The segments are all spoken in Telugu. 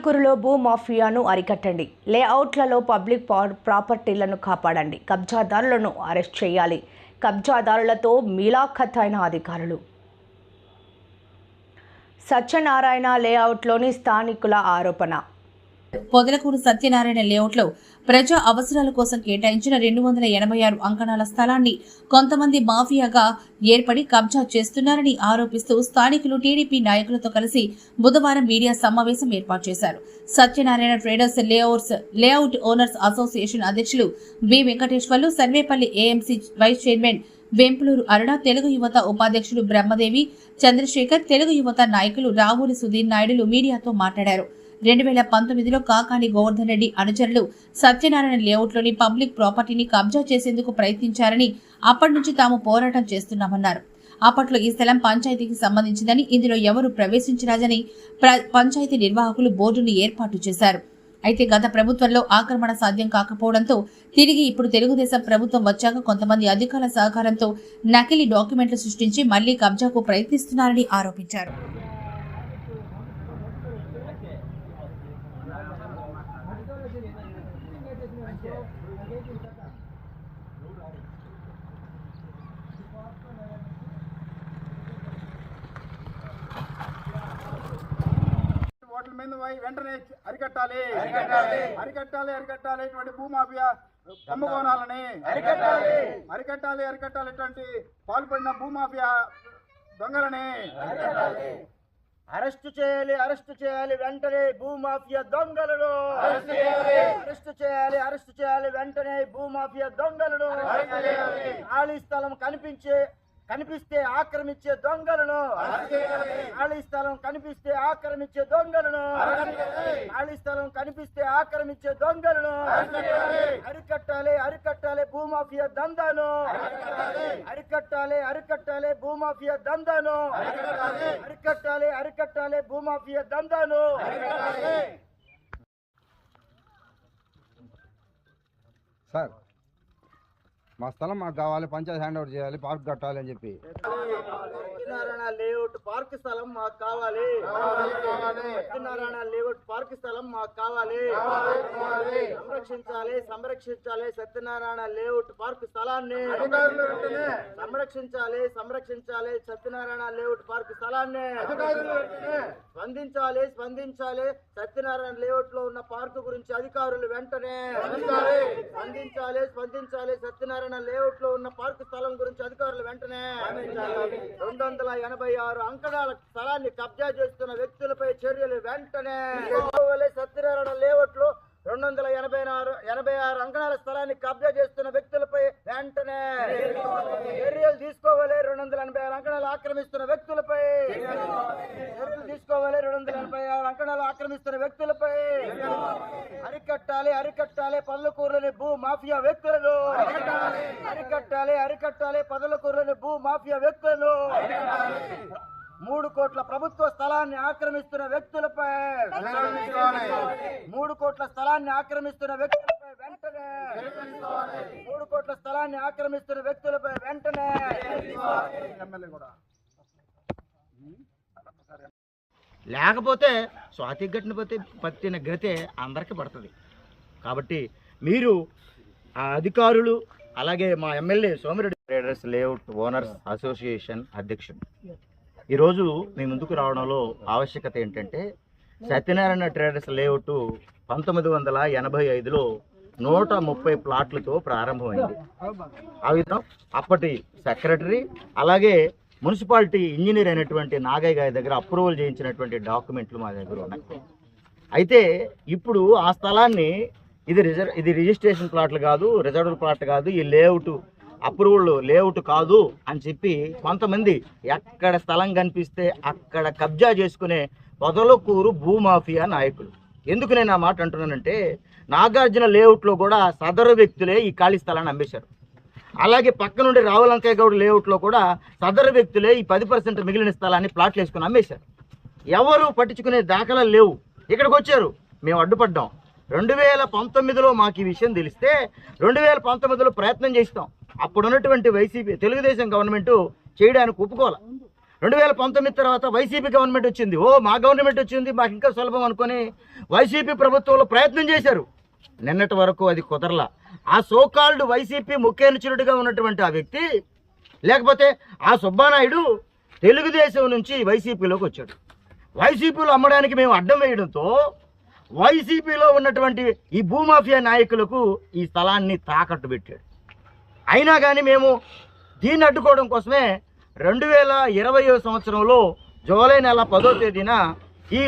పొదులుకూరులో భూ మాఫియాను అరికట్టండి. లేఅవుట్లలో పబ్లిక్ ప్రాపర్టీలను కాపాడండి. కబ్జాదారులను అరెస్ట్ చేయాలి. కబ్జాదారులతో మీలాఖత్ అయిన అధికారులు. సత్యనారాయణ లేఅవుట్లోని స్థానికుల ఆరోపణ. పొదలకూరు సత్యనారాయణ లేఅవుట్లో ప్రజా అవసరాల కోసం కేటాయించిన రెండు వందల ఎనభై ఆరు అంకణాల స్థలాన్ని కొంతమంది మాఫియాగా ఏర్పడి కబ్జా చేస్తున్నారని ఆరోపిస్తూ స్థానికులు టీడీపీ నాయకులతో కలిసి బుధవారం మీడియా సమావేశం ఏర్పాటు చేశారు. Satyanarayana traders layouts layout owners association అధ్యక్షులు B Venkateswarlu Sarvepalli AMC vice chairman Vempuluru Aruna Telugu యువత ఉపాధ్యక్షుడు బ్రహ్మదేవి చంద్రశేఖర్ తెలుగు యువత నాయకులు రావూరి సుధీర్ నాయుడులు మీడియాతో మాట్లాడారు. రెండు వేల పంతొమ్మిదిలో కాకాని గోవర్ధన్ రెడ్డి అనుచరులు సత్యనారాయణ లేఅవుట్లోని పబ్లిక్ ప్రాపర్టీని కబ్జా చేసేందుకు ప్రయత్నించారని అప్పటి నుంచి తాము పోరాటం చేస్తున్నామన్నారు. అప్పట్లో ఈ స్థలం పంచాయతీకి సంబంధించిందని ఇందులో ఎవరు ప్రవేశించరాదని ప్ర- పంచాయతీ నిర్వాహకులు బోర్డును ఏర్పాటు చేశారు. అయితే గత ప్రభుత్వంలో ఆక్రమణ సాధ్యం కాకపోవడంతో తిరిగి ఇప్పుడు తెలుగుదేశం ప్రభుత్వం వచ్చాక కొంతమంది అధికారుల సహకారంతో నకిలీ డాక్యుమెంట్లు సృష్టించి మళ్ళీ కబ్జాకు ప్రయత్నిస్తున్నారని ఆరోపించారు. ఓట్ల మీద వెంటనే అరికట్టాలి. అరికట్టాలి. అరికట్టాలి ఇటువంటి భూమాఫియా కుంభకోణాలని అరికట్టాలి. అరికట్టాలి అరికట్టాలి ఇటువంటి పాల్పడిన భూమాఫియా దొంగలని. అరెస్ట్ చేయాలి అరెస్ట్ చేయాలి వెంటనే భూమాఫియా దొంగలను. అరెస్ట్ చేయాలి. అరెస్ట్ చేయాలి వెంటనే భూమాఫియా దొంగలను. ఖాళీ స్థలం కనిపించే కనిపిస్తే ఆక్రమించే దొంగలను. ఖాళీ స్థలం కనిపిస్తే ఆక్రమించే దొంగలను. ఖాళీ స్థలం కనిపిస్తే ఆక్రమించే దొంగలను. అరికట్టాలి అరికట్టాలి భూమాఫియా దందాను. అరికట్టాలి. అరికట్టాలి భూమాఫియా దందాను. అరికట్టాలి. అరికట్టాలి భూమాఫియా దందాను. సార్ మా స్థలం మాకు కావాలి పంచాయతీ హ్యాండ్ ఓవర్ చేయాలి పార్క్ కట్టాలి అని చెప్పి. సత్యనారాయణ లేఅవుట్ పార్క్ స్థలం మాకు కావాలి. సత్యనారాయణ లేఅవుట్ పార్క్ స్థలం మాకు కావాలి. సంరక్షించాలి సంరక్షించాలి సత్యనారాయణ లేఅవుట్ పార్క్ స్థలాన్ని. సంరక్షించాలి సంరక్షించాలి సత్యనారాయణ లేఅవుట్ పార్క్ స్థలాన్ని. స్పందించాలి స్పందించాలి సత్యనారాయణ లేఅవుట్లో ఉన్న పార్క్ గురించి అధికారులు వెంటనే. స్పందించాలి స్పందించాలి సత్యనారాయణ లేఅవుట్లో ఉన్న పార్క్ స్థలం గురించి అధికారులు వెంటనే రెండు వందల ఎనభై ఆరు అంకణాల స్థలాన్ని కబ్జా చేస్తున్న వ్యక్తులపై చర్యలు వెంటనే. సత్యనారాయణ లేఅవుట్లో రెండు వందల ఎనభై ఆరు ఎనభై ఆరు అంకణాల స్థలాన్ని కబ్జా చేస్తున్న వ్యక్తులపై వెంటనే చర్యలు తీసుకోవాలి. రెండు వందల ఎనభై ఆరు అంకణాలు ఆక్రమిస్తున్న వ్యక్తులపై చర్యలు తీసుకోవాలి. రెండు వందల ఎనభై ఆరు అంకణాలు ఆక్రమిస్తున్న వ్యక్తులపై అరికట్టాలి అరికట్టాలి పల్లకూరులోని భూ మాఫియా వ్యక్తులను. అరికట్టాలి అరికట్టాలి పదలకూరులోని భూ మాఫియా వ్యక్తులను. మూడు కోట్ల ప్రభుత్వ స్థలాన్ని ఆక్రమిస్తున్న వ్యక్తులపై మూడు కోట్ల స్థలాన్ని ఆక్రమిస్తున్న వ్యక్తులపై వెంటనే మూడు కోట్ల స్థలాన్ని ఆక్రమిస్తున్న వ్యక్తులపై వెంటనే ఎమ్మెల్యే కూడా. లేకపోతే స్వాతి గట్టిన పోతే పట్టిన గతే అందరికి పడుతుంది. కాబట్టి మీరు ఆ అధికారులు అలాగే మా MLA Somireddy. Traders layout owners association అధ్యక్షుడు. ఈరోజు మీ ముందుకు రావడంలో ఆవశ్యకత ఏంటంటే సత్యనారాయణ ట్రేడర్స్ లేఅవుట్ పంతొమ్మిది వందల ఎనభై ఐదులో నూట ముప్పై ప్లాట్లతో ప్రారంభమైంది. ఆ విధంగా అప్పటి సెక్రటరీ అలాగే మున్సిపాలిటీ ఇంజనీర్ అయినటువంటి నాగయ్య గారి దగ్గర అప్రూవల్ చేయించినటువంటి డాక్యుమెంట్లు మా దగ్గర ఉన్నాయి. అయితే ఇప్పుడు ఆ స్థలాన్ని ఇది రిజర్ ఇది రిజిస్ట్రేషన్ ప్లాట్లు కాదు రిజర్వ్ ప్లాట్ కాదు ఈ లేఅవుట్ అప్రూవల్ లేఅవుట్ కాదు అని చెప్పి కొంతమంది ఎక్కడ స్థలం కనిపిస్తే అక్కడ కబ్జా చేసుకునే పొదలకూరు భూమాఫియా నాయకులు. ఎందుకు నేను ఆ మాట అంటున్నానంటే నాగార్జున లేఅవుట్లో కూడా సదరు వ్యక్తులే ఈ ఖాళీ స్థలాన్ని అమ్మేశారు. అలాగే పక్క నుండి రావులంకయ్య గౌడ్ లేఅవుట్లో కూడా సదరు వ్యక్తులే ఈ పది పర్సెంట్ మిగిలిన స్థలాన్ని ప్లాట్లు వేసుకుని అమ్మేశారు. ఎవరు పట్టించుకునే దాఖలాలు లేవు. ఇక్కడికి వచ్చారు. మేము అడ్డుపడ్డాం. రెండు వేల పంతొమ్మిదిలో మాకు ఈ విషయం తెలిస్తే రెండు వేల పంతొమ్మిదిలో ప్రయత్నం చేస్తాం. అప్పుడు ఉన్నటువంటి వైసీపీ తెలుగుదేశం గవర్నమెంట్ చేయడానికి ఒప్పుకోవాలి. రెండు వేల పంతొమ్మిది తర్వాత వైసీపీ గవర్నమెంట్ వచ్చింది. ఓ మా గవర్నమెంట్ వచ్చింది మాకు ఇంకా సులభం అనుకొని వైసీపీ ప్రభుత్వంలో ప్రయత్నం చేశారు. నిన్నటి వరకు అది కుదరలా. ఆ సోకాల్డ్ వైసీపీ ముఖ్యానుచరుడిగా ఉన్నటువంటి ఆ వ్యక్తి లేకపోతే ఆ సుబ్బానాయుడు తెలుగుదేశం నుంచి వైసీపీలోకి వచ్చాడు. వైసీపీలో అమ్మడానికి మేము అడ్డం వేయడంతో వైసీపీలో ఉన్నటువంటి ఈ భూమాఫియా నాయకులకు ఈ స్థలాన్ని తాకట్టు పెట్టాడు. అయినా కానీ మేము దీన్ని అడ్డుకోవడం కోసమే రెండు వేల ఇరవయో సంవత్సరంలో జూలై నెల పదో తేదీన ఈ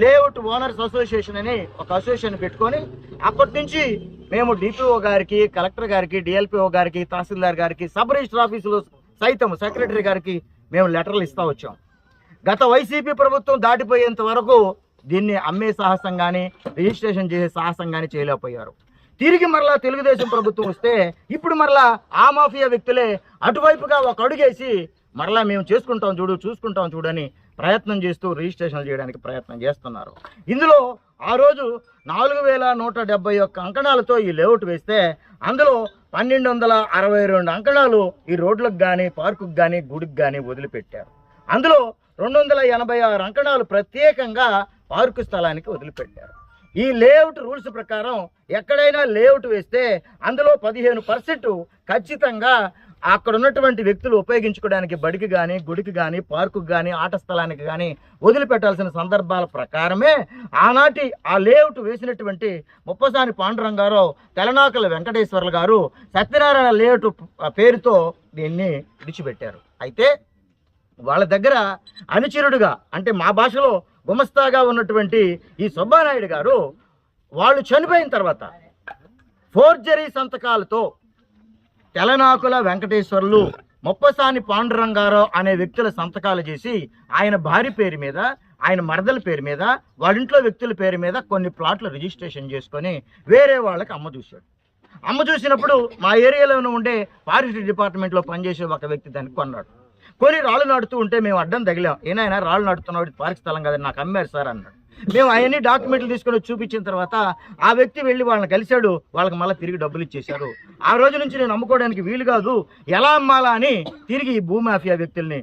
లేఅవుట్ ఓనర్స్ అసోసియేషన్ అని ఒక అసోసియేషన్ పెట్టుకొని అప్పటి నుంచి మేము డిపిఓ గారికి కలెక్టర్ గారికి డిఎల్పిఓ గారికి తహసీల్దార్ గారికి సబ్ రిజిస్టర్ ఆఫీసులో సైతం సెక్రటరీ గారికి మేము లెటర్లు ఇస్తా వచ్చాం. గత వైసీపీ ప్రభుత్వం దాటిపోయేంత వరకు దీన్ని అమ్మే సాహసం కానీ రిజిస్ట్రేషన్ చేసే సాహసం కానీ చేయలేకపోయారు. తిరిగి మరలా తెలుగుదేశం ప్రభుత్వం వస్తే ఇప్పుడు మరలా ఆ మాఫియా వ్యక్తులే అటువైపుగా ఒక అడుగేసి మరలా మేము చేసుకుంటాం చూడు చూసుకుంటాం చూడని ప్రయత్నం చేస్తూ రిజిస్ట్రేషన్ చేయడానికి ప్రయత్నం చేస్తున్నారు. ఇందులో ఆ రోజు నాలుగు వేల నూట డెబ్బై ఒక్క అంకణాలతో ఈ లేఅవుట్ వేస్తే అందులో పన్నెండు వందల అరవై రెండు అంకణాలు ఈ రోడ్లకు కానీ పార్కుకు కానీ గుడికి కానీ వదిలిపెట్టారు. అందులో రెండు వందల ఎనభై ఆరు అంకణాలు ప్రత్యేకంగా పార్కు స్థలానికి వదిలిపెట్టారు. ఈ లేఅవుట్ రూల్స్ ప్రకారం ఎక్కడైనా లేఅవుట్ వేస్తే అందులో పదిహేను పర్సెంట్ ఖచ్చితంగా అక్కడ ఉన్నటువంటి వ్యక్తులు ఉపయోగించుకోవడానికి బడికి కానీ గుడికి కానీ పార్కు కానీ ఆట స్థలానికి కానీ వదిలిపెట్టాల్సిన సందర్భాల ప్రకారమే ఆనాటి ఆ లేఅవుట్ వేసినటువంటి ముప్పసాని పాండురంగారావు తెలనాకల వెంకటేశ్వర్లు గారు సత్యనారాయణ లేఅవుట్ పేరుతో దీన్ని విడిచిపెట్టారు. అయితే వాళ్ళ దగ్గర అనుచరుడుగా అంటే మా భాషలో గుమస్తాగా ఉన్నటువంటి ఈ సుబ్బానాయుడు గారు వాళ్ళు చనిపోయిన తర్వాత ఫోర్జరీ సంతకాలతో తెలనాకుల వెంకటేశ్వర్లు ముప్పసాని పాండురంగారావు అనే వ్యక్తుల సంతకాలు చేసి ఆయన భార్య పేరు మీద ఆయన మరదల పేరు మీద వాళ్ళింట్లో వ్యక్తుల పేరు మీద కొన్ని ప్లాట్లు రిజిస్ట్రేషన్ చేసుకొని వేరే వాళ్ళకి అమ్మ చూశాడు. అమ్మ చూసినప్పుడు మా ఏరియాలో ఉండే ఫారెస్ట్ డిపార్ట్మెంట్లో పనిచేసే ఒక వ్యక్తి దానికి కొన్నాడు. కొని రాళ్ళు నాడుతూ ఉంటే మేము అడ్డం తగిలాం. ఏనాయన రాళ్ళు నాడుతున్నాడు పార్క్ స్థలం కదండి నాకు అమ్మారు సార్ అన్నాడు. మేము అవన్నీ డాక్యుమెంట్లు తీసుకొని చూపించిన తర్వాత ఆ వ్యక్తి వెళ్ళి వాళ్ళని కలిశాడు వాళ్ళకి మళ్ళీ తిరిగి డబ్బులు ఇచ్చేశారు. ఆ రోజు నుంచి నేను అమ్ముకోవడానికి వీలు కాదు ఎలా అమ్మాలా అని తిరిగి ఈ భూమాఫియా వ్యక్తుల్ని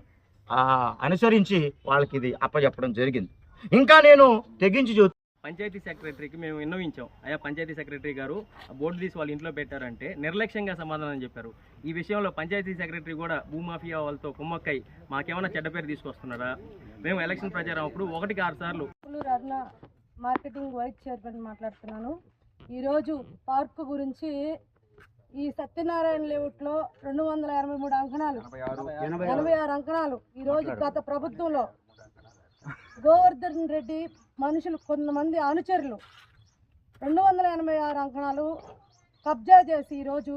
అనుసరించి వాళ్ళకి ఇది అప్పచెప్పడం జరిగింది. ఇంకా నేను తెగించి చూ పంచాయతీ సెక్రటరీకి మేము విన్నవించాం. అయ్యా పంచాయతీ సెక్రటరీ గారు బోర్డు తీసి వాళ్ళ ఇంట్లో పెట్టారంటే నిర్లక్ష్యంగా సమాధానం చెప్పారు. ఈ విషయంలో పంచాయతీ సెక్రటరీ కూడా భూమాఫియా వాళ్ళతో కుమ్మక్కై మాకేమైనా చెడ్డ పేరు తీసుకొస్తున్నారా? మేము ఎలక్షన్ ప్రచారం అప్పుడు ఒకటికి ఆరు సార్లు. మార్కెటింగ్ వైస్ చైర్మన్ మాట్లాడుతున్నాను. ఈరోజు పార్కు గురించి ఈ సత్యనారాయణ లేఅవుట్లో రెండు వందల ఎనభై మూడు అంకణాలు ఎనభై ఆరు. అంకణాలు. ఈరోజు గత ప్రభుత్వంలో గోవర్ధన్ రెడ్డి మనుషులు కొంతమంది అనుచరులు. రెండు వందల ఎనభై ఆరు అంకణాలు కబ్జా చేసి ఈరోజు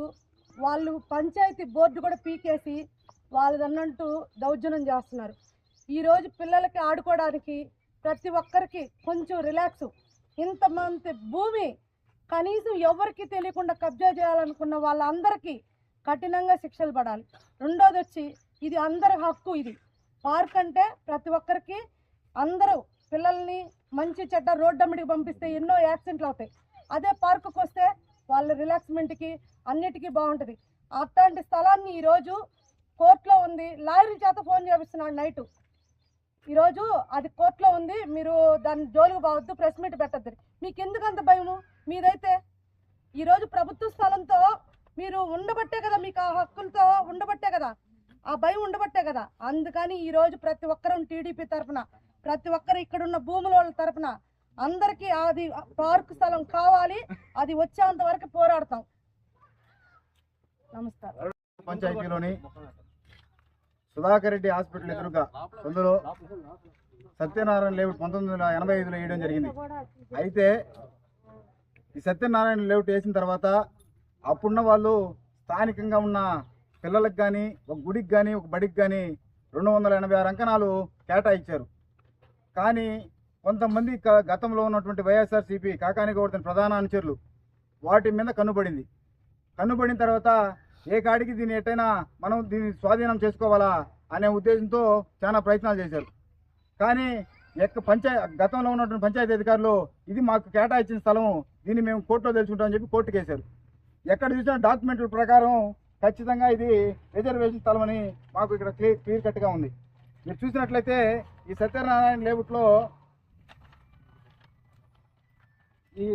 వాళ్ళు పంచాయతీ బోర్డు కూడా పీకేసి వాళ్ళదన్నట్టు దౌర్జన్యం చేస్తున్నారు. ఈరోజు పిల్లలకి ఆడుకోవడానికి ప్రతి ఒక్కరికి కొంచెం రిలాక్స్. ఇంతమంది భూమి కనీసం ఎవరికి తెలియకుండా కబ్జా చేయాలనుకున్న వాళ్ళందరికీ కఠినంగా శిక్షలు పడాలి. రెండోది వచ్చి ఇది అందరి హక్కు ఇది. పార్క్ అంటే ప్రతి ఒక్కరికి అందరూ పిల్లల్ని మంచి చెడ్డ రోడ్డమ్మిడికి పంపిస్తే ఎన్నో యాక్సిడెంట్లు అవుతాయి. అదే పార్కుకు వస్తే వాళ్ళ రిలాక్స్మెంట్కి అన్నిటికీ బాగుంటుంది. అట్లాంటి స్థలాన్ని ఈరోజు కోర్టులో ఉంది. లాయర్ చేత ఫోన్ చేపిస్తున్నాడు నైటు. ఈరోజు అది కోర్టులో ఉంది. మీరు దాని జోలికి పోవద్దు ప్రెస్ మీట్ పెట్టద్దు. మీకు ఎందుకు అంత భయము? మీదైతే ఈరోజు ప్రభుత్వ స్థలంతో మీరు ఉండబట్టే కదా మీకు ఆ హక్కులతో ఉండబట్టే కదా ఆ భయం ఉండబట్టే కదా. అందుకని ఈరోజు ప్రతి ఒక్కరూ టీడీపీ తరఫున ప్రతి ఒక్కరు ఇక్కడ ఉన్న భూముల తరపున అందరికీ అది పార్క్ స్థలం కావాలి. అది వచ్చేంత వరకు పోరాడతాం. నమస్కారం. పంచాయతీలోని సుధాకర్ రెడ్డి హాస్పిటల్ ఎదురుగా అందులో సత్యనారాయణ లేఅవుట్ పంతొమ్మిది వందల ఎనభై ఐదులో వేయడం జరిగింది. అయితే ఈ సత్యనారాయణ లేఅవుట్ వేసిన తర్వాత అప్పుడున్న వాళ్ళు స్థానికంగా ఉన్న పిల్లలకు కానీ ఒక గుడికి కానీ ఒక బడికి కానీ రెండు వందల ఎనభై ఆరు అంకణాలు కేటాయించారు. కానీ కొంతమంది గతంలో ఉన్నటువంటి వైఎస్ఆర్సీపీ కాకాని ప్రధాన అనుచరులు వాటి మీద కన్నుబడింది. కన్నుబడిన తర్వాత ఏ కాడికి దీన్ని ఎట్టయినా మనం దీన్ని స్వాధీనం చేసుకోవాలా అనే ఉద్దేశంతో చాలా ప్రయత్నాలు చేశారు. కానీ ఎక్క పంచాయ గతంలో ఉన్నటువంటి పంచాయతీ అధికారులు ఇది మాకు కేటాయించిన స్థలం దీన్ని మేము కోర్టులో తెలుసుకుంటామని చెప్పి కోర్టుకు వేశారు. ఎక్కడ చూసినా డాక్యుమెంట్ల ప్రకారం ఖచ్చితంగా ఇది రిజర్వేషన్ స్థలం అని మాకు ఇక్కడ క్లియర్ క్లియర్ కట్గా ఉంది. మీరు చూసినట్లయితే ఈ సత్యనారాయణ లేఅవుట్లో ఈ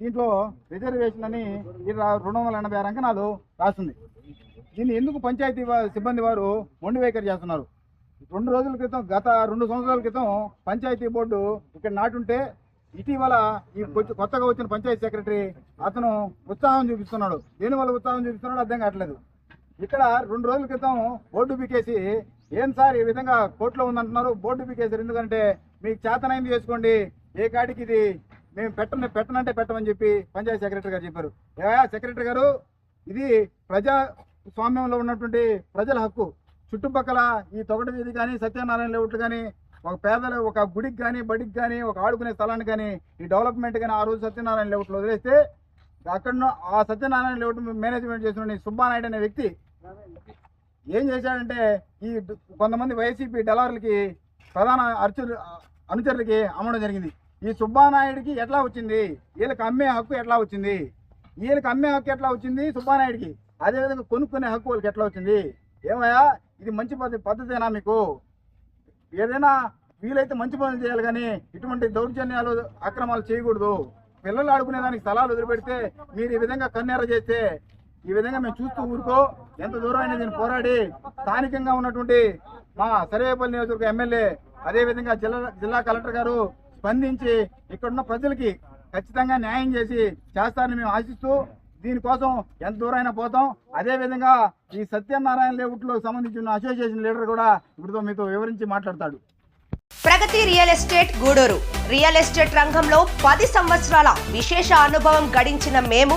దీంట్లో రిజర్వేషన్ అని ఈ రెండు వందల ఎనభై ఆరు అంకణాలు రాస్తుంది దీన్ని ఎందుకు పంచాయతీ సిబ్బంది వారు మొండి వైఖరి చేస్తున్నారు? రెండు రోజుల క్రితం గత రెండు సంవత్సరాల క్రితం పంచాయతీ బోర్డు ఇక్కడ నాటుంటే ఇటీవల ఈ కొత్తగా వచ్చిన పంచాయతీ సెక్రటరీ అతను ఉత్సాహం చూపిస్తున్నాడు. దేనివల్ల ఉత్సాహం చూపిస్తున్నాడో అర్థం కావట్లేదు. ఇక్కడ రెండు రోజుల క్రితం బోర్డు పీకేసి ఏం సార్ ఈ విధంగా కోర్టులో ఉందంటున్నారు? బోర్డు పీకేసారు ఎందుకంటే మీకు చేతనైంది చేసుకోండి. ఏ కాడికి ఇది? మేము పెట్టని పెట్టనంటే పెట్టమని చెప్పి పంచాయతీ సెక్రటరీ గారు చెప్పారు. ఏవా సెక్రటరీ గారు? ఇది ప్రజా స్వామ్యంలో ఉన్నటువంటి ప్రజల హక్కు. చుట్టుపక్కల ఈ తొగటి వీధి కానీ సత్యనారాయణ లేఅవుట్లు కానీ ఒక పేదలు ఒక గుడికి కానీ బడికి కానీ ఒక ఆడుకునే స్థలానికి కానీ ఈ డెవలప్మెంట్ కానీ ఆ రోజు సత్యనారాయణ లేఅవుట్లో వదిలేస్తే అక్కడ ఆ సత్యనారాయణ లేఅవుట్ మేనేజ్మెంట్ చేసిన సుబ్బానాయుడు అనే వ్యక్తి ఏం చేశాడంటే ఈ కొంతమంది వైసీపీ డలార్లకి ప్రధాన అర్చు అనుచరులకి అమ్మడం జరిగింది. ఈ సుబ్బానాయుడికి ఎట్లా వచ్చింది? వీళ్ళకి అమ్మే హక్కు ఎట్లా వచ్చింది? వీళ్ళకి అమ్మే హక్కు ఎట్లా వచ్చింది సుబ్బానాయుడికి? అదేవిధంగా కొనుక్కునే హక్కు వాళ్ళకి ఎట్లా వచ్చింది? ఏమయ్యా? ఇది మంచి పద్ధతి పద్ధతేనా మీకు? ఏదైనా వీలైతే మంచి పనులు చేయాలి కానీ ఇటువంటి దౌర్జన్యాలు అక్రమాలు చేయకూడదు. పిల్లలు ఆడుకునే దానికి స్థలాలు వదిలిపెడితే మీరు ఈ విధంగా కన్నెర చేస్తే ఈ విధంగా మేము చూస్తూ ఊరుకో ఎంత దూరం అయినా దీన్ని పోరాడి స్థానికంగా ఉన్నటువంటి మా సర్వేపల్లి నియోజకవర్గ ఎమ్మెల్యే అదేవిధంగా జిల్లా జిల్లా కలెక్టర్ గారు స్పందించి ఇక్కడున్న ప్రజలకి ఖచ్చితంగా న్యాయం చేసి చేస్తారని మేము ఆశిస్తూ దీనికోసం ఎంత దూరమైనా పోతాం. అదేవిధంగా ఈ సత్యనారాయణ లేఅవుట్లో సంబంధించిన అసోసియేషన్ లీడర్ కూడా ఇప్పుడు మీతో వివరించి మాట్లాడతాడు. Pragathi real estate Gudur. Real estate రంగంలో పది సంవత్సరాల విశేష అనుభవం గడించిన మేము